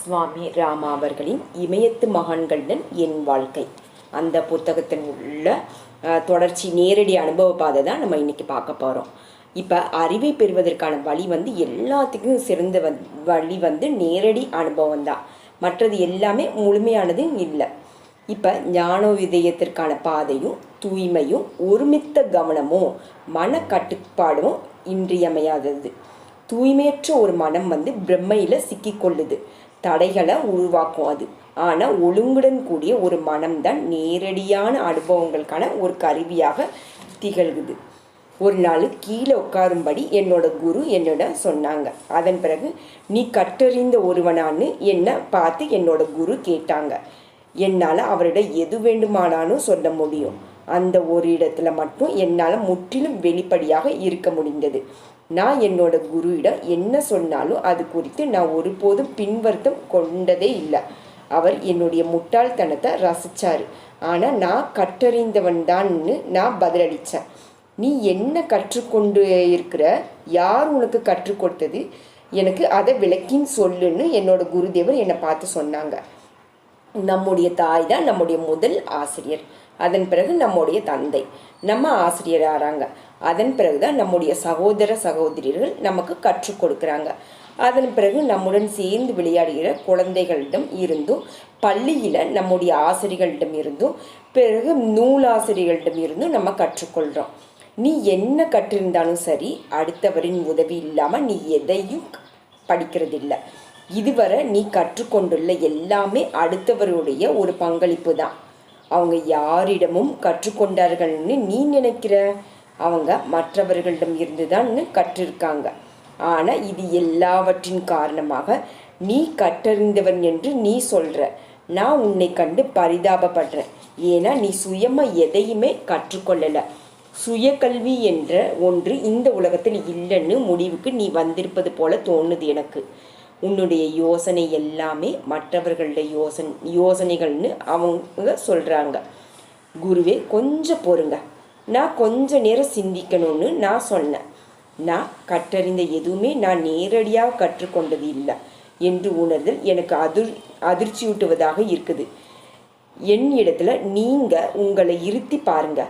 சுவாமி ராமா அவர்களின் இமயத்து மகான்களுடன் என் வாழ்க்கை. அந்த புத்தகத்தில் உள்ள தொடர்ச்சி நேரடி அனுபவ பாதை தான் நம்ம இன்றைக்கி பார்க்க போகிறோம் இப்போ அறிவை பெறுவதற்கான வழி வந்து எல்லாத்துக்கும் சிறந்த வந் வழி வந்து நேரடி அனுபவம் தான். மற்றது எல்லாமே முழுமையானது இல்லை. இப்போ ஞானோதயத்திற்கான பாதையும் தூய்மையும் ஒருமித்த கவனமும் மன கட்டுப்பாடும் இன்றியமையாதது. தூய்மையற்ற ஒரு மனம் வந்து பிரம்மையில் சிக்கிக்கொள்ளுது. தடைகளை உருவாக்கும் அது. ஆனால் ஒழுங்குடன் கூடிய ஒரு மனம்தான் நேரடியான அனுபவங்களுக்கான ஒரு கருவியாக திகழ்குது. ஒரு நாள் கீழே உட்காரும்படி என்னோட குரு என்னோட சொன்னாங்க. அதன் பிறகு நீ கற்றறிந்த ஒருவனான்னு என்னை பார்த்து என்னோட குரு கேட்டாங்க. என்னால் அவரிடம் எது வேண்டுமானாலும் சொல்ல முடியும். அந்த ஒரு இடத்துல மட்டும் என்னால் முற்றிலும் வெளிப்படையாக இருக்க முடிந்தது. நான் என்னோட குருவிடம் என்ன சொன்னாலும் அது குறித்து நான் ஒருபோதும் பின்வருத்தம் கொண்டதே இல்லை. அவர் என்னுடைய முட்டாள்தனத்தை ரசித்தார் ஆனால் நான் கற்றறிந்தவன் தான்னு நான் பதிலளித்தேன் நீ என்ன கற்றுக்கொண்டு இருக்கிற? யார் உனக்கு கற்றுக் கொடுத்தது? எனக்கு அதை விளக்கின்னு சொல்லுன்னு என்னோட குருதேவர் என்னை பார்த்து சொன்னாங்க. நம்முடைய தாய் தான் நம்முடைய முதல் ஆசிரியர். அதன் பிறகு நம்முடைய தந்தை. நம்ம ஆசிரியர் ஆறாங்க அதன் பிறகு தான் நம்முடைய சகோதர சகோதரிகள் நமக்கு கற்றுக் கொடுக்குறாங்க. அதன் பிறகு நம்முடன் சேர்ந்து விளையாடுகிற குழந்தைகளிடம் இருந்தும் பள்ளியில் நம்முடைய ஆசிரியர்களிடம் இருந்தும் பிறகு நூலாசிரியர்களிடம் இருந்தும் நம்ம கற்றுக்கொள்கிறோம் நீ என்ன கற்றிருந்தாலும் சரி அடுத்தவரின் உதவி இல்லாமல் நீ எதையும் படிக்கிறதில்ல. இதுவரை நீ கற்றுக்கொண்டுள்ள எல்லாமே அடுத்தவருடைய ஒரு பங்களிப்பு தான் அவங்க யாரிடமும் கற்றுக்கொண்டார்கள்னு நீ நினைக்கிற? அவங்க மற்றவர்களிடம் இருந்து தான் கற்றிருக்காங்க. ஆனால் இது எல்லாவற்றின் காரணமாக நீ கற்றறிந்தவன் என்று நீ சொல்கிற நான் உன்னை கண்டு பரிதாபப்படுறேன். ஏன்னா நீ சுயமாக எதையுமே கற்றுக்கொள்ளலை. சுயகல்வி என்ற ஒன்று இந்த உலகத்தில் இல்லைன்னு முடிவுக்கு நீ வந்திருப்பது போல தோணுது எனக்கு. உன்னுடைய யோசனை எல்லாமே மற்றவர்களுடைய யோசனை யோசனைகள்னு அவங்க சொல்கிறாங்க குருவே கொஞ்சம் பொறுங்க. நான் கொஞ்ச நேரம் சிந்திக்கணும்னு நான் சொன்னேன். நான் கற்றறிந்த எதுவுமே நான் நேரடியாக கற்றுக்கொண்டது இல்லை என்று உணர்தல் எனக்கு அதிர் அதிர்ச்சியூட்டுவதாக இருக்குது. என் இடத்துல நீங்கள் உங்களை இருத்தி பாருங்க.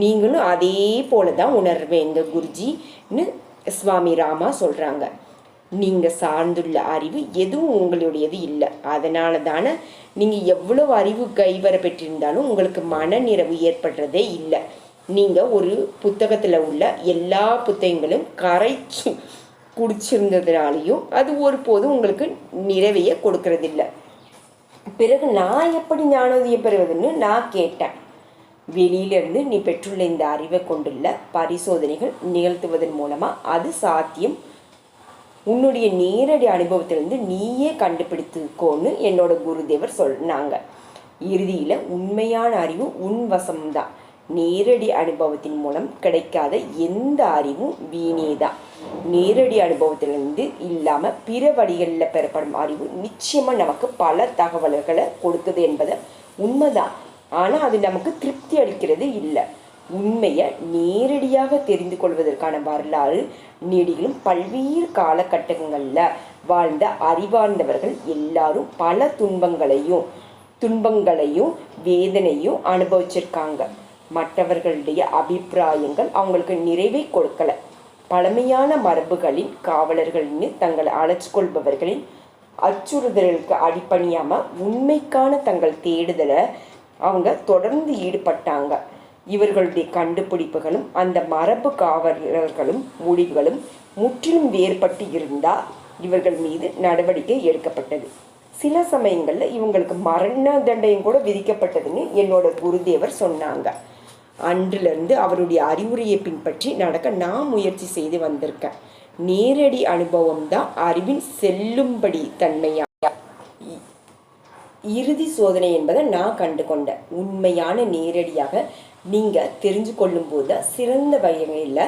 நீங்களும் அதே போல தான் உணர்வேங்க குருஜின்னு சுவாமி ராமா சொல்கிறாங்க நீங்கள் சார்ந்துள்ள அறிவு எதுவும் உங்களுடையது இல்லை. அதனால தானே நீங்கள் எவ்வளோ அறிவு கைவர பெற்றிருந்தாலும் உங்களுக்கு மனநிறைவு ஏற்படுறதே இல்லை. நீங்கள் ஒரு புத்தகத்தில் உள்ள எல்லா புத்தகங்களும் கரைச்சி குடிச்சிருந்ததுனாலையும் அது ஒருபோதும் உங்களுக்கு நிறைவையை கொடுக்கறதில்ல. பிறகு நான் எப்படி ஞானோதியம் பெறுவதுன்னு நான் கேட்டேன். வெளியிலிருந்து நீ பெற்றுள்ள இந்த அறிவை கொண்டுள்ள பரிசோதனைகள் நிகழ்த்துவதன் மூலமாக அது சாத்தியம். உன்னுடைய நேரடி அனுபவத்திலிருந்து நீயே கண்டுபிடித்துக்கோன்னு என்னோட குருதேவர் சொன்னாங்க. இறுதியில் உண்மையான அறிவு உன் வசம்தான். நேரடி அனுபவத்தின் மூலம் கிடைக்காத எந்த அறிவும் வீணேதான் நேரடி அனுபவத்திலிருந்து இல்லாமல் பிற வழிகளில் பெறப்படும் அறிவு நிச்சயமாக நமக்கு பல தகவல்களை கொடுக்குது என்பது உண்மைதான். ஆனால் அது நமக்கு திருப்தி அளிக்கிறது இல்லை. உண்மையை நேரடியாக தெரிந்து கொள்வதற்கான வரலாறு நெடிகளும் பல்வேறு காலகட்டங்களில் வாழ்ந்த அறிவார்ந்தவர்கள் எல்லாரும் பல துன்பங்களையும் துன்பங்களையும் வேதனையும் அனுபவிச்சிருக்காங்க. மற்றவர்களுடைய அபிப்பிராயங்கள் அவங்களுக்கு நிறைவை கொடுக்கல. பழமையான மரபுகளின் காவலர்கள்னு தங்களை அழைச்சு கொள்பவர்களின் அச்சுறுத்தலுக்கு அடிப்பணியாமல் உண்மைக்கான தங்கள் தேடுதலை அவங்க தொடர்ந்து ஈடுபட்டாங்க. இவர்களுடைய கண்டுபிடிப்புகளும் அந்த மரபு காவலர்களும் முடிவுகளும் முற்றிலும் வேறுபட்டு இருந்தால் இவர்கள் மீது நடவடிக்கை எடுக்கப்பட்டது. சில சமயங்களில் இவங்களுக்கு மரண தண்டையும் கூட விதிக்கப்பட்டதுன்னு என்னோட குருதேவர் சொன்னாங்க. அன்றிலிருந்து அவருடைய அறிவுரையை பின்பற்றி நடக்க நான் முயற்சி செய்து வந்திருக்கேன். நேரடி அனுபவம் தான் அறிவின் செல்லும்படி தன்மையா? இ- இறுதி சோதனை என்பதை நான் கண்டு கொண்டேன் உண்மையான நேரடியாக நீங்கள் தெரிஞ்சு கொள்ளும்போது சிறந்த வகையில்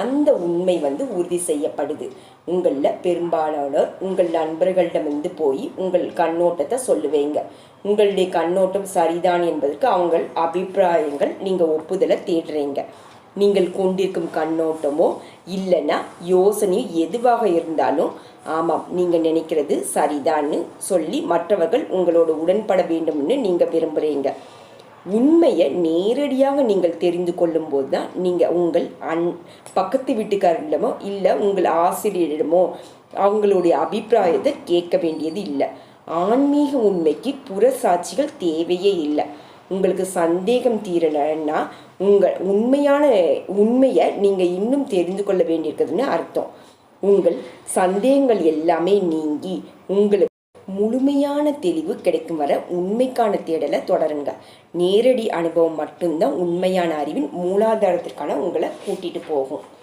அந்த உண்மை வந்து உறுதி செய்யப்படுது. உங்களில் பெரும்பாலானோர் உங்கள் நண்பர்களிடமிருந்து போய் உங்கள் கண்ணோட்டத்தை சொல்லுவீங்க. உங்களுடைய கண்ணோட்டம் சரிதான் என்பதற்கு அவங்க அபிப்பிராயங்கள் நீங்கள் ஒப்புதலை தேடுறீங்க. நீங்கள் கொண்டிருக்கும் கண்ணோட்டமோ இல்லைன்னா யோசனையோ எதுவாக இருந்தாலும் ஆமாம் நீங்கள் நினைக்கிறது சரிதான்னு சொல்லி மற்றவர்கள் உங்களோட உடன்பட வேண்டும்னு நீங்கள் விரும்புகிறீங்க உண்மையை நேரடியாக நீங்கள் தெரிந்து கொள்ளும்போது தான் நீங்கள் உங்கள் அன் பக்கத்து வீட்டுக்காரரிடமோ இல்லை உங்கள் ஆசிரியரிடமோ அவங்களுடைய அபிப்பிராயத்தை கேட்க வேண்டியது இல்லை. ஆன்மீக உண்மைக்கு புற சாட்சிகள் தேவையே இல்லை. உங்களுக்கு சந்தேகம் தீரலைன்னா உங்கள் உண்மையான உண்மையை நீங்கள் இன்னும் தெரிந்து கொள்ள வேண்டியிருக்குதுன்னு அர்த்தம். உங்கள் சந்தேகங்கள் எல்லாமே நீங்கி உங்களுக்கு முழுமையான தெளிவு கிடைக்கும் வர உண்மைக்கான தேடலை தொடருங்க. நேரடி அனுபவம் மட்டும்தான் உண்மையான அறிவின் மூலாதாரத்திற்கான உங்களை கூட்டிட்டு போகும்.